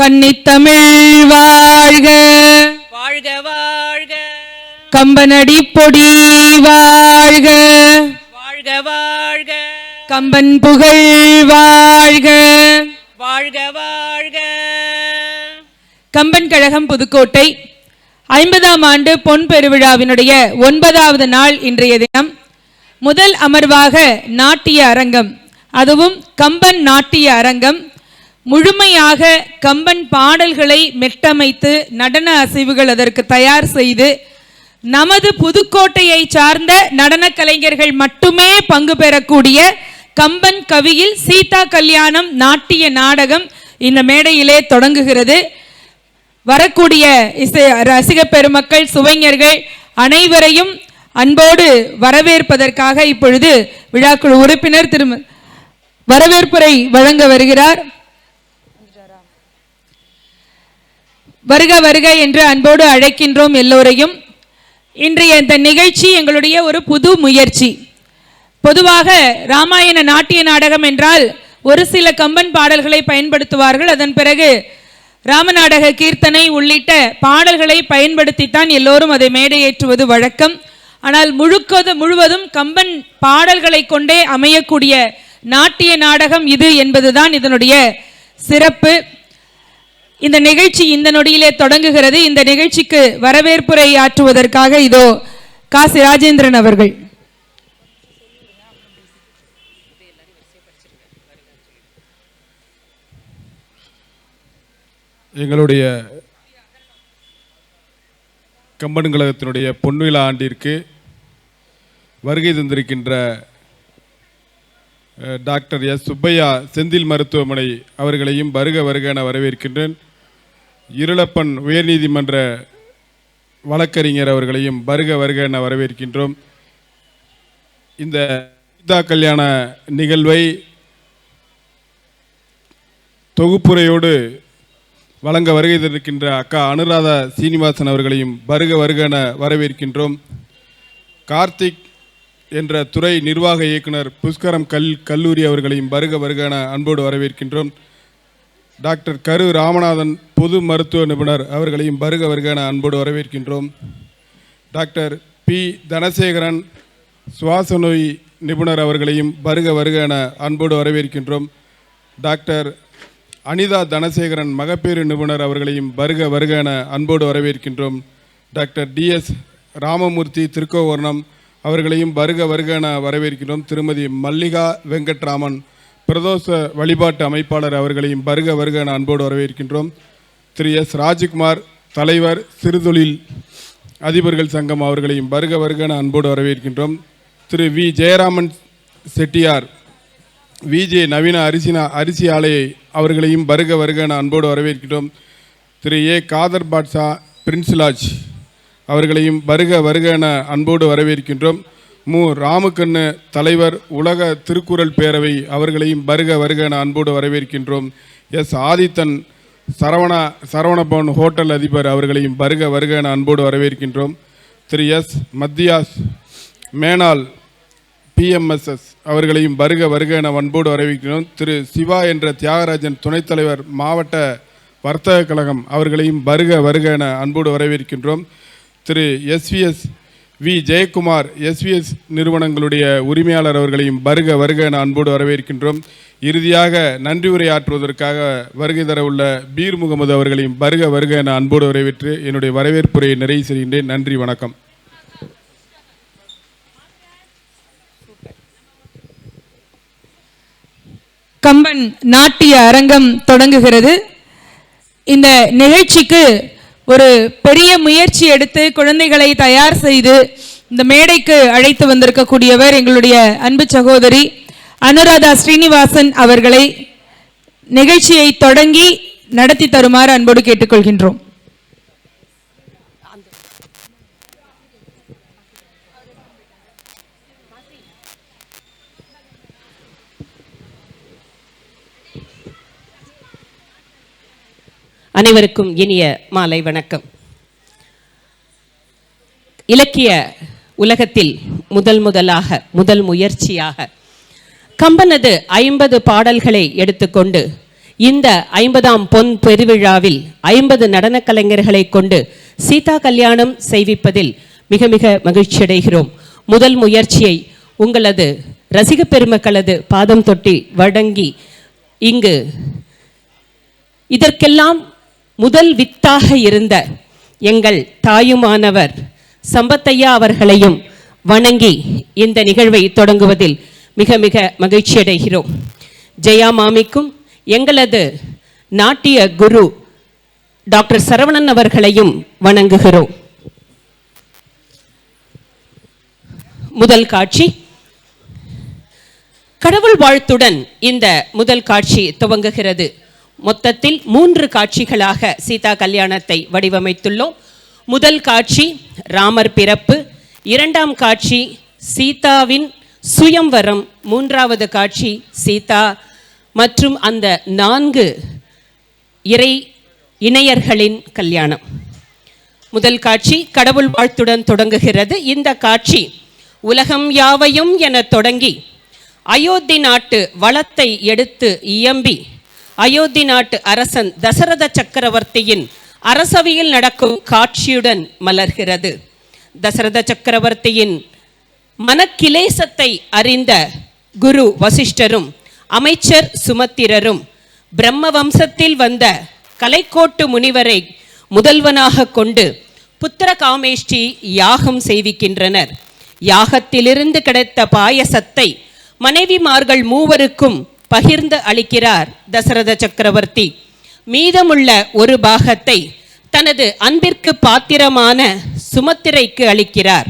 கன்னித்தமிழ் வாழ்க. வாழ்க வாழ்க. கம்பனடி பொடி வாழ்க. வாழ்க வாழ்க. கம்பன் புகழ் வாழ்க. வாழ்க வாழ்க. கம்பன் கழகம் புதுக்கோட்டை. ஐம்பதாம் ஆண்டு பொன் பெருவிழாவினுடைய ஒன்பதாவது நாள் இன்றைய தினம். முதல் அமர்வாக நாட்டிய அரங்கம். அதுவும் கம்பன் நாட்டிய அரங்கம். முழுமையாக கம்பன் பாடல்களை மெட்டமைத்து நடன அசைவுகள் அதற்கு தயார் செய்து நமது புதுக்கோட்டையை சார்ந்த நடன கலைஞர்கள் மட்டுமே பங்கு பெறக்கூடிய கம்பன் கவியில் சீதா கல்யாணம் நாட்டிய நாடகம் இந்த மேடையிலே தொடங்குகிறது. வரக்கூடிய இசை ரசிக பெருமக்கள் சுவைஞர்கள் அனைவரையும் அன்போடு வரவேற்பதற்காக இப்பொழுது விழாக்குழு உறுப்பினர் திரு வரவேற்புரை வழங்க வருகிறார். வருக வருக என்று அன்போடு அழைக்கின்றோம் எல்லோரையும். இன்றைய இந்த நிகழ்ச்சி எங்களுடைய ஒரு புது முயற்சி. பொதுவாக ராமாயண நாட்டிய நாடகம் என்றால் ஒரு சில கம்பன் பாடல்களை பயன்படுத்துவார்கள். அதன் பிறகு ராமநாடக கீர்த்தனை உள்ளிட்ட பாடல்களை பயன்படுத்தித்தான் எல்லோரும் அதை மேடையேற்றுவது வழக்கம். ஆனால் முழுக்கது முழுவதும் கம்பன் பாடல்களை கொண்டே அமையக்கூடிய நாட்டிய நாடகம் இது என்பதுதான் இதனுடைய சிறப்பு. இந்த நிகழ்ச்சி இந்த நொடியிலே தொடங்குகிறது. இந்த நிகழ்ச்சிக்கு வரவேற்புரை ஆற்றுவதற்காக இதோ காசி ராஜேந்திரன் அவர்கள். எங்களுடைய கம்பன் கழகத்தினுடைய பொன்விழா ஆண்டிற்கு வருகை தந்திருக்கின்ற டாக்டர் எஸ் சுப்பையா செந்தில் மருத்துவமனை அவர்களையும் வருக வருக என வரவேற்கின்றேன். இருளப்பன் உயர்நீதிமன்ற வழக்கறிஞர் அவர்களையும் வருக வருக என வரவேற்கின்றோம். இந்த சீதா கல்யாண நிகழ்வை தொகுப்புரையோடு வழங்க வருகை தந்திருக்கின்ற அக்கா அனுராதா சீனிவாசன் அவர்களையும் வருக வருக என வரவேற்கின்றோம். கார்த்திக் என்ற துறை நிர்வாக இயக்குனர் புஷ்கரம் கல் கல்லூரி அவர்களையும் வருக வருக என அன்போடு வரவேற்கின்றோம். டாக்டர் கரு ராமநாதன் பொது மருத்துவ நிபுணர் அவர்களையும் வருக வருக என அன்போடு வரவேற்கின்றோம். Doctor B. தனசேகரன் சுவாச நோய் நிபுணர் அவர்களையும் வருக வருக என அன்போடு வரவேற்கின்றோம். டாக்டர் அனிதா தனசேகரன் மகப்பேறு நிபுணர் அவர்களையும் வருக வருக என அன்போடு வரவேற்கின்றோம். டாக்டர் டிஎஸ் ராமமூர்த்தி திருக்கோவர்ணம் அவர்களையும் வருக வருக என வரவேற்கின்றோம். திருமதி மல்லிகா வெங்கட்ராமன் பிரதோஷ வழிபாட்டு அமைப்பாளர் அவர்களையும் வருக வருக என அன்போடு வரவேற்கின்றோம். திரு எஸ் ராஜ்குமார் தலைவர் சிறுதொழில் அதிபர்கள் சங்கம் அவர்களையும் வருக வருக அன்போடு வரவேற்கின்றோம். திரு வி. ஜெயராமன் செட்டியார் விஜே நவீன அரிசினா அரிசி ஆலையை அவர்களையும் வருக வருக அன்போடு வரவேற்கின்றோம். திரு ஏ. காதர் பாட்ஷா பிரின்ஸ்லாஜ் அவர்களையும் வருக வருக என அன்போடு வரவேற்கின்றோம். மு. ராமக்கண்ணு தலைவர் உலக திருக்குறள் பேரவை அவர்களையும் வருக வருக என அன்போடு வரவேற்கின்றோம். எஸ். ஆதித்தன் சரவணா சரவணபவன் ஹோட்டல் அதிபர் அவர்களையும் வருக வருக என அன்போடு வரவேற்கின்றோம். திரு எஸ். மத்தியாஸ் மேனாள் பிஎம்எஸ்எஸ் அவர்களையும் வருக வருக என அன்போடு வரவேற்கிறோம் திரு சிவா என்ற தியாகராஜன் துணைத் தலைவர் மாவட்ட வர்த்தக கழகம் அவர்களையும் வருக வருக என அன்போடு வரவேற்கின்றோம். Thiru SVS V. Jayakumar SVS நிறுவனங்களுடைய உரிமையாளர் அவர்களையும் வருக வருக என அன்போடு வரவேற்கின்றோம். இறுதியாக நன்றி உரையாற்றுவதற்காக வருகை தர உள்ள பீர் முகமது அவர்களையும் வருக வருக என அன்போடு வரவேற்று என்னுடைய வரவேற்புரையை நிறைவு செய்கின்றேன். நன்றி வணக்கம். கம்பன் நாட்டிய அரங்கம் தொடங்குகிறது. இந்த நிகழ்ச்சிக்கு ஒரு பெரிய முயற்சி எடுத்து குழந்தைகளை தயார் செய்து இந்த மேடைக்கு அழைத்து வந்திருக்கக்கூடியவர் எங்களுடைய அன்பு சகோதரி அனுராதா ஸ்ரீனிவாசன் அவர்களை நிகழ்ச்சியை தொடங்கி நடத்தி தருமாறு அன்போடு கேட்டுக்கொள்கின்றோம். அனைவருக்கும் இனிய மாலை வணக்கம். இலக்கிய உலகத்தில் முதல் முதலாக முதல் முயற்சியாக கம்பனது ஐம்பது பாடல்களை எடுத்துக்கொண்டு இந்த ஐம்பதாம் பொன் பெருவிழாவில் ஐம்பது நடனக் கலைஞர்களை கொண்டு சீதா கல்யாணம் செய்விப்பதில் மிக மிக மகிழ்ச்சி அடைகிறோம் முதல் முயற்சியை உங்களது ரசிக பெருமக்களது பாதம் தொட்டி வழங்கி இங்கு இதற்கெல்லாம் முதல் வித்தாக இருந்த எங்கள் தாயுமானவர் சம்பத்தையா அவர்களையும் வணங்கி இந்த நிகழ்வை தொடங்குவதில் மிக மிக மகிழ்ச்சியடைகிறோம் ஜெயா மாமிக்கும் எங்களது நாட்டிய குரு டாக்டர் சரவணன் அவர்களையும் வணங்குகிறோம். முதல் காட்சி. கடவுள் வாழ்த்துடன் இந்த முதல் காட்சி துவங்குகிறது. மொத்தத்தில் மூன்று காட்சிகளாக சீதா கல்யாணத்தை வடிவமைத்துள்ளோம். முதல் காட்சி ராமர் பிறப்பு. இரண்டாம் காட்சி சீதாவின் சுயம்வரம். மூன்றாவது காட்சி சீதா. மற்றும் அந்த நான்கு இறை இணையர்களின் கல்யாணம். முதல் காட்சி கடவுள் வாழ்த்துடன் தொடங்குகிறது. இந்த காட்சி உலகம் யாவையும் என தொடங்கி அயோத்தி நாட்டு வளத்தை எடுத்து இயம்பி அயோத்தி நாட்டு அரசன் தசரத சக்கரவர்த்தியின் அரசவையில் நடக்கும் காட்சியுடன் மலர்கிறது. தசரத சக்கரவர்த்தியின் மனக்கிலேசத்தை அறிந்த குரு வசிஷ்டரும் அமைச்சர் சுமத்திரரும் பிரம்ம வம்சத்தில் வந்த கலைக்கோட்டு முனிவரை முதல்வனாக கொண்டு புத்திர காமேஷ்டி யாகம் செய்விக்கின்றனர். யாகத்திலிருந்து கிடைத்த பாயசத்தை மனைவிமார்கள் மூவருக்கும் பகிர்ந்து அளிக்கிறார் தசரத சக்கரவர்த்தி. மீதமுள்ள ஒரு பாகத்தை தனது அன்பிற்கு பாத்திரமான சுமத்திரைக்கு அளிக்கிறார்.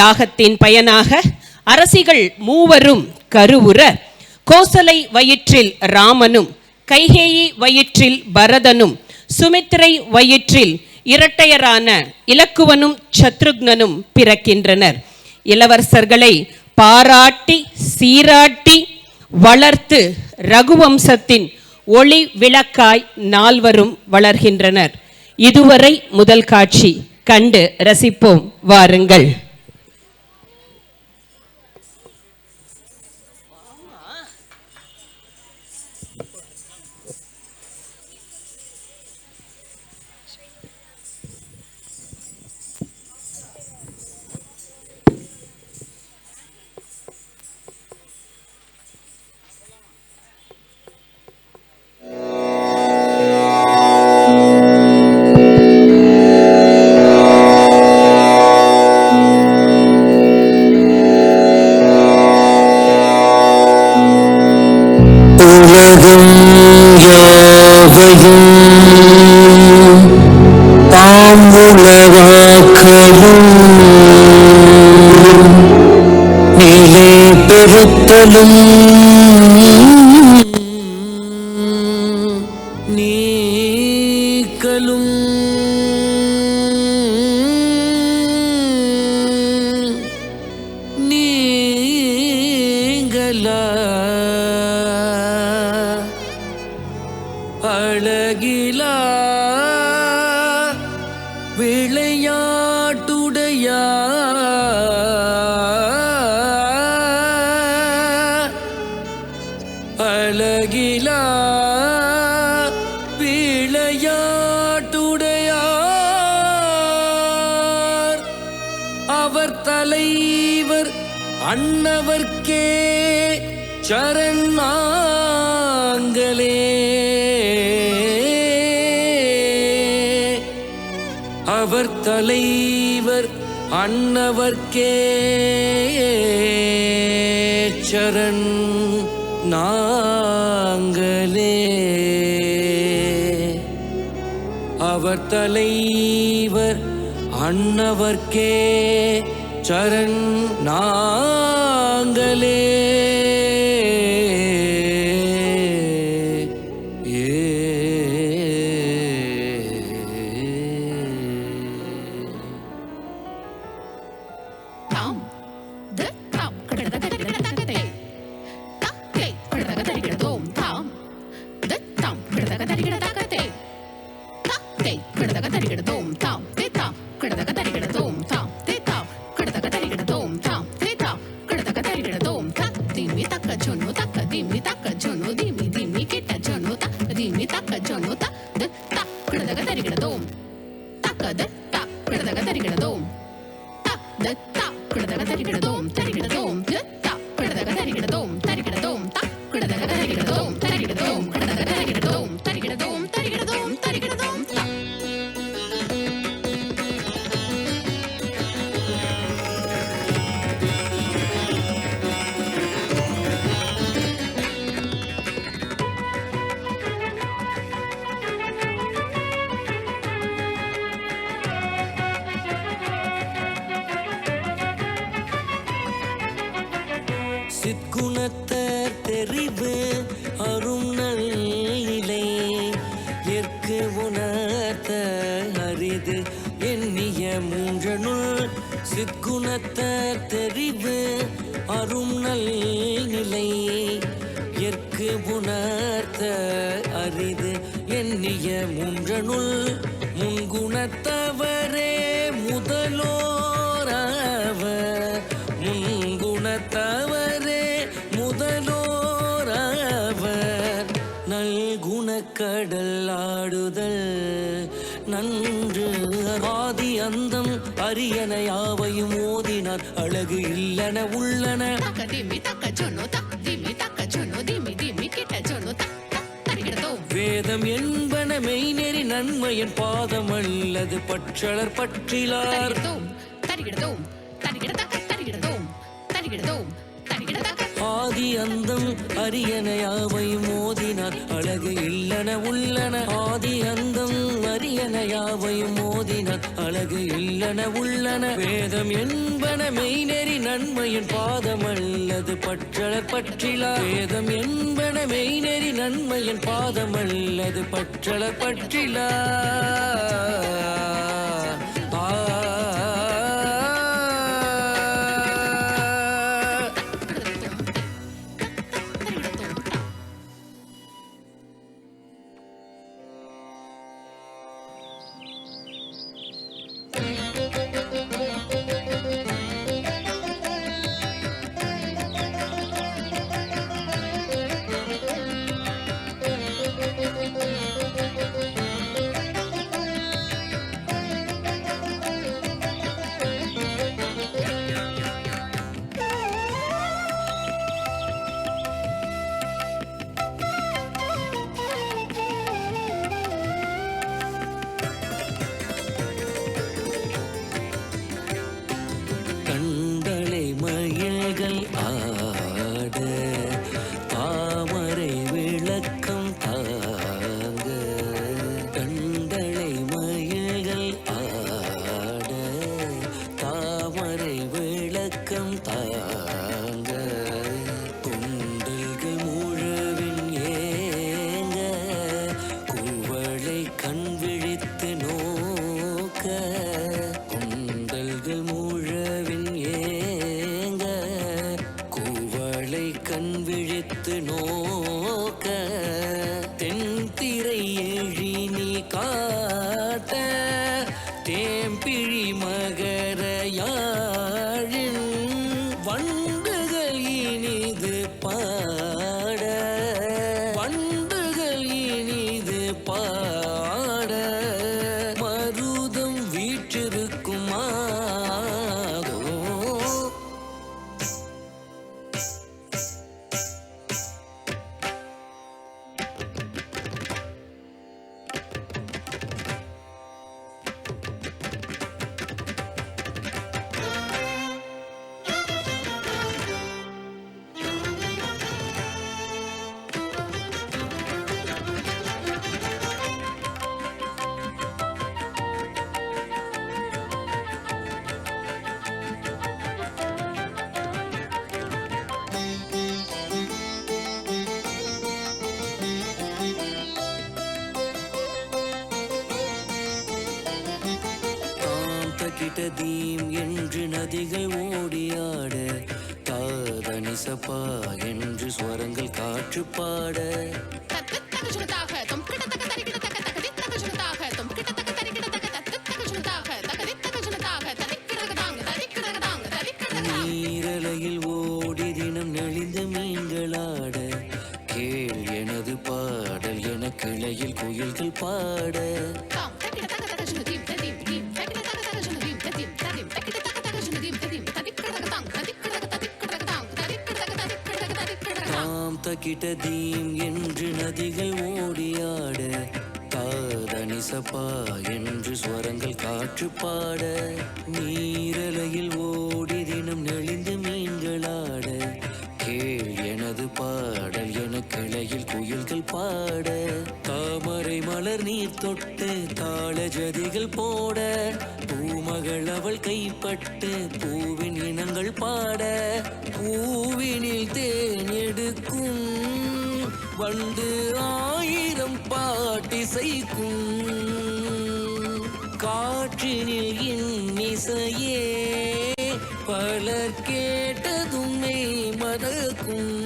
யாகத்தின் பயனாக அரசிகள் மூவரும் கருவுற கோசலை வயிற்றில் ராமனும் கைகேயி வயிற்றில் பரதனும் சுமித்திரை வயிற்றில் இரட்டையரான இலக்குவனும் சத்ருக்னனும் பிறக்கின்றனர். இளவரசர்களை பாராட்டி சீராட்டி வளர்த்து ரகுவம்சத்தின் ஒளி விளக்காய் நால்வரும் வளர்கின்றனர். இதுவரை முதல் காட்சி கண்டு ரசிப்போம் வாருங்கள். சரண் நாங்களே. அவர் தலைவர் அன்னவர்க்கே சரண் நாங்களே. த கிடதக தரிகிடதோம் தக்கது த கிடதக தரிகிடதோம் த தி த கிடதக தரிகிடதோம் தரிகிடதோம் தி த கிடதக தரிகிடதோம் தரிகிடதோம் சிற்குணத்தர் தெரிவு அரும் நல்லிலை எற்கு உணர்த்த அரிது எண்ணிய முன்றனுள் முன்குணத்தவரே முதலோராவ. முன்குணத்தவரே முதலோராவர் நல்குணக்கடல் ஆடுதல் நன்று ஆதி அந்தம் அரியன த தரிகிடதோம் வேதம் என்பன மெய்நெறி நன்மையின் பாதம் அல்லது பற்றளர் பற்றிலார். ஆதி அந்தம் அரியன யாவையும் மோதினார் அழகு இல்லன உள்ளன. ஆதி அந்தம் அரியன யாவையும் மோதின அழகு இல்லன உள்ளன. வேதம் என்பன மெய்நெறி நன்மையின் பாதம் அல்லது பற்றளர் பற்றிலா. வேதம் என்பன மெய்நெறி நன்மையின் பாதம் அல்லது பற்றளர் பற்றிலா. தாம் என்று நதிகள் ஓடியாட தாதனிசப்பா என்று ஸ்வரங்கள் காற்று பாட கிட்டதீம் என்று நதிகள் ஓடியாட காதனிசப்பா என்று ஸ்வரங்கள் காற்று பாட நீரலையில் ஓடி தினம் நெளிந்து மீன்களாட கேள் எனது பாடல் என கிளையில் குயில்கள் பாட தாமரை மலர் நீர் தொட்டு தாள ஜதிகள் போட பூமகள் அவள் கைப்பட்டு பூவின் இனங்கள் பாட பூவினில் தேனில் பாடிக்கும் வண்டு ஆயிரம் பாட்டிசைக்கும். காற்றினில் இன்னிசையே பலர் கேட்டதுமே மறக்கும்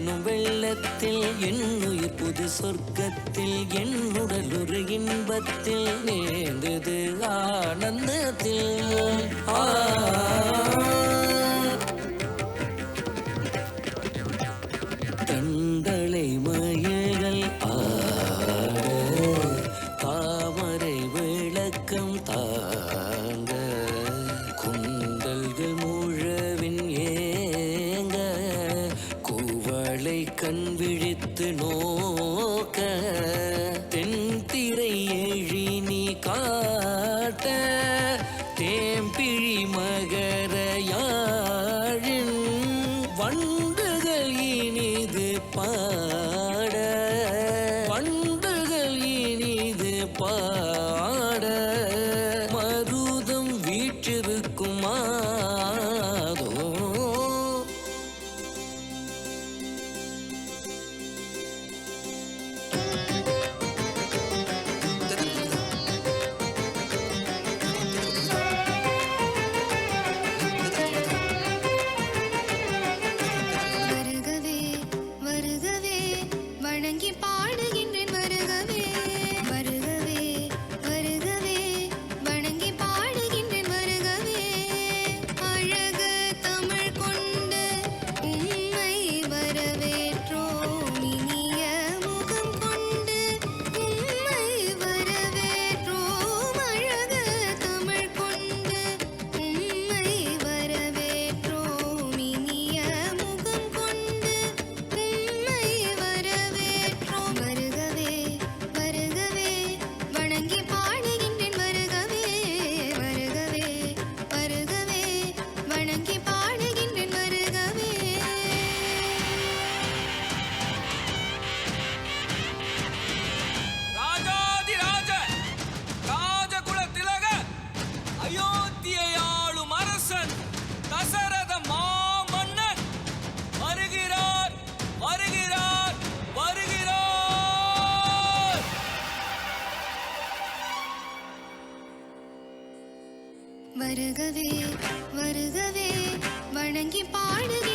வாழும் வெள்ளத்தில் என் உயிர் புது சொர்க்கத்தில் என் உடல் ஒரு இன்பத்தில் நேர்ந்தது ஆனந்தத்தில். ஆ. வருகவே வருகவே வணங்கி பாடுக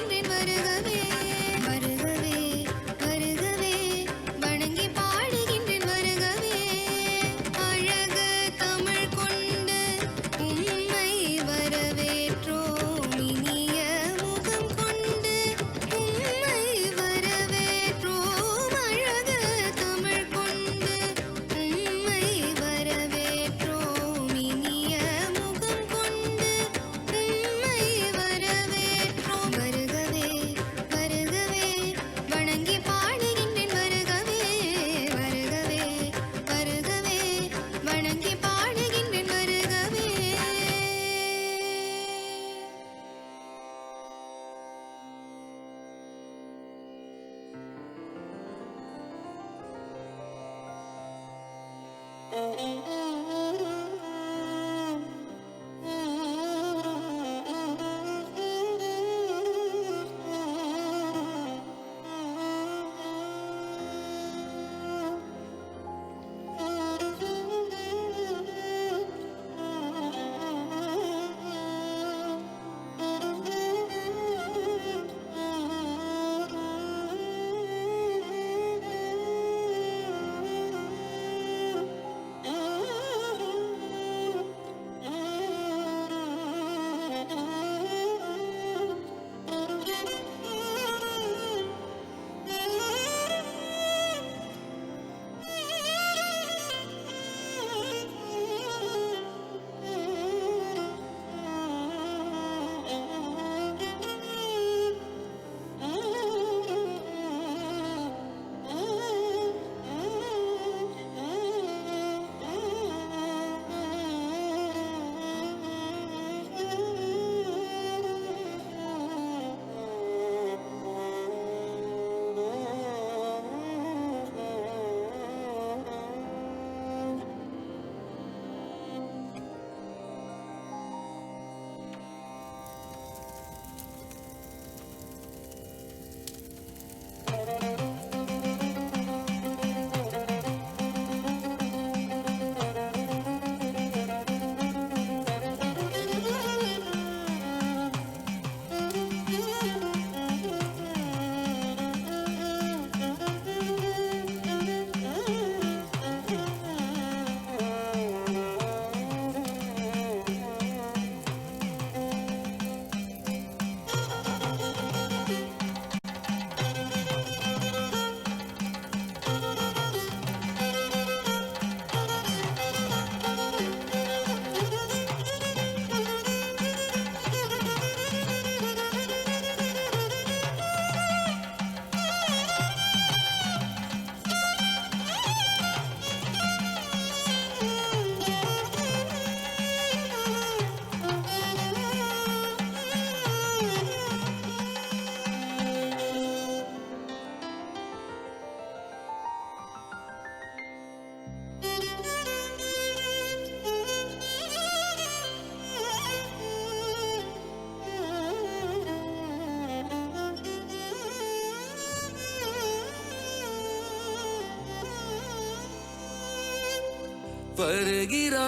Música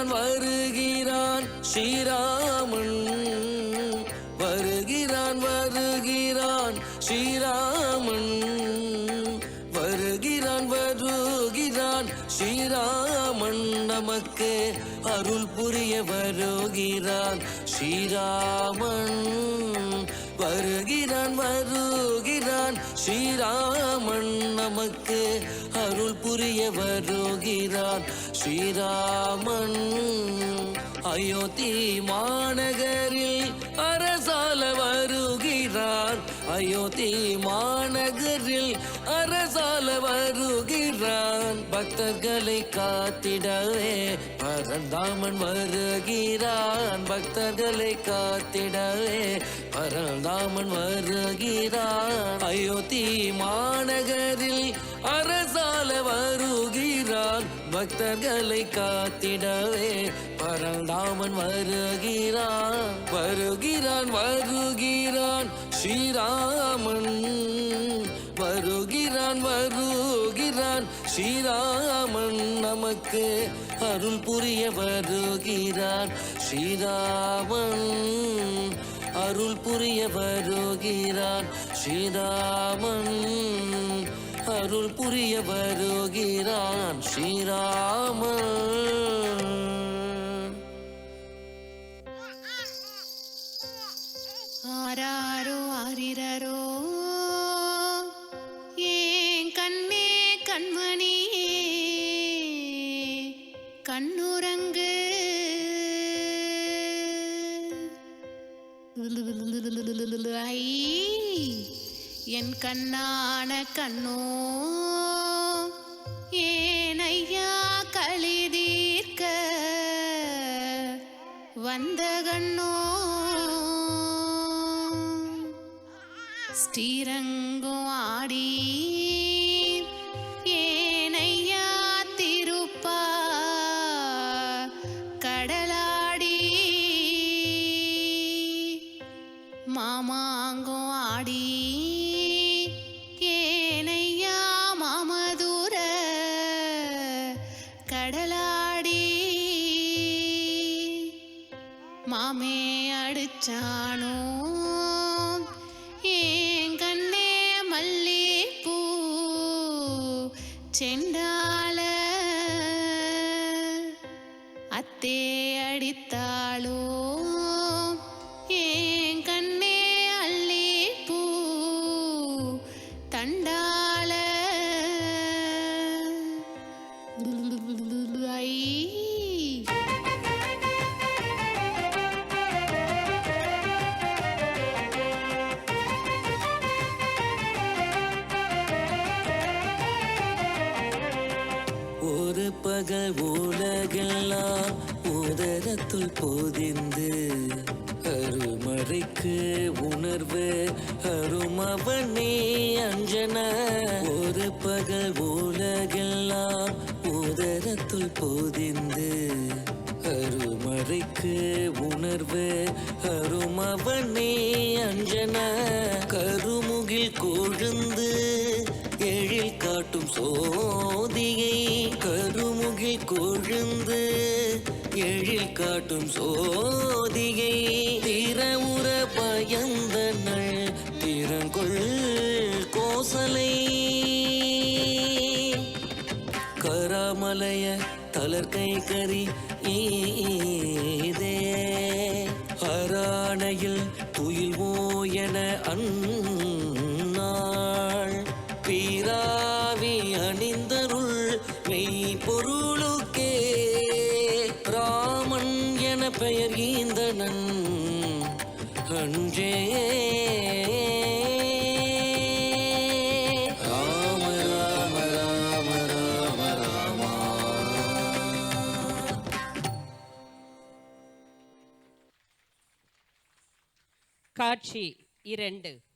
வருகிறான் வருகிறான். ஸ்ரீராமன் வருகிறான் வருகிறான். ஸ்ரீராமன் வருகிறான் வருகிறான். ஸ்ரீராமன் நமக்கு அருள் புரிய வருகிறான். ஸ்ரீராமன் வருகிறான் வருகிறான். ஸ்ரீராமன் நமக்கு புரிய வருகிறான் ஸ்ரீராமன் அயோத்தி மாநகரில் அரசால வருகிறார். அயோத்தி மாநகரில் அரசால வருகிறான். பக்தர்களை காத்திடவே பரந்தாமன் வருகிறான். பக்தர்களை காத்திடவே பரந்தாமன் வருகிறான். அயோத்தி மாநகரில் அரசால வருகிறான். பக்தர்களை காத்திடவே பரந்தாமன் வருகிறான். வருகிறான் வருகிறான். ஸ்ரீராமன். வருகிறான் வருகிறான். ஸ்ரீராமன் நமக்கு அருள் புரிய வருகிறான். ஸ்ரீராமன் அருள் புரிய வருகிறான். ஸ்ரீராமன் அருள் புரிய வருகிறான் ஸ்ரீராமன். ஆராரோ ஆரிரரோ ஏன் கண்ணே கண்மணியே கண்ணுரங்கு. ஐ என் கண்ணான கண்ணோ ஏனையா களி தீர்க்க வந்த கண்ணோ. ஸ்ரீரங்கம் ஆடி உலகத்துள் போதிந்து அருமறைக்கு உணர்வு அருமவனே அஞ்சன. ஒரு பகல் உலகெல்லாம் உதரத்துள் போதிந்து அருமறைக்கு உணர்வு அருமவனே அஞ்சன. சோதியை திறவுற பயந்தனள் திறங்கொள் கோசலை. கராமலய தளர்கை கறி காட்சி இரண்டு.